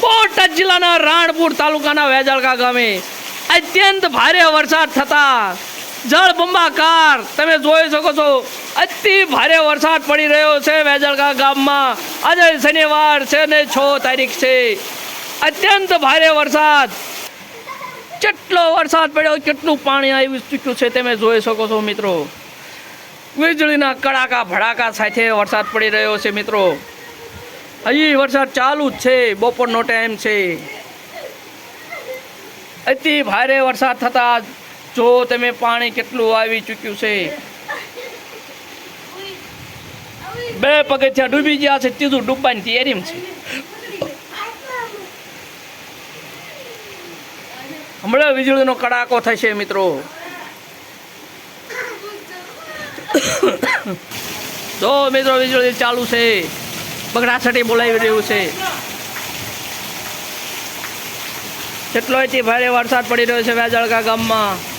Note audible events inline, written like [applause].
બોટાદ જિલ્લાના રાણપુર તાલુકાના વેજળકા ગામે અત્યંત ભારે વરસાદ થતા જળબંબાકાર તમે જોઈ શકો છો, અતિ ભારે વરસાદ પડી રહ્યો છે વેજળકા ગામમાં. આજે શનિવાર છે ને છ તારીખ છે. અત્યંત ભારે વરસાદ. કેટલો વરસાદ પડ્યો, કેટલું પાણી આવી ચૂક્યું છે તમે જોઈ શકો છો મિત્રો. વીજળીના કડાકા ભડાકા સાથે વરસાદ પડી રહ્યો છે મિત્રો. હજી વરસાદ ચાલુ જ છે, બપોરનો ટાઈમ છે. અતિ ભારે વરસાદ થતા જો તમે પાણી કેટલું આવી ચૂક્યું છે. બે પગથિયા ડૂબી ગયા છે તીધું ડૂબવાની તૈયારી છે. હમણાં વીજળીનો કડાકો થશે મિત્રો. [coughs] જો મિત્રો, વીજળી ચાલુ છે. બગડાસટી બોલાવી રહ્યું છે. જેટલો એથી ભારે વરસાદ પડી રહ્યો છે વેજળકા ગામમાં?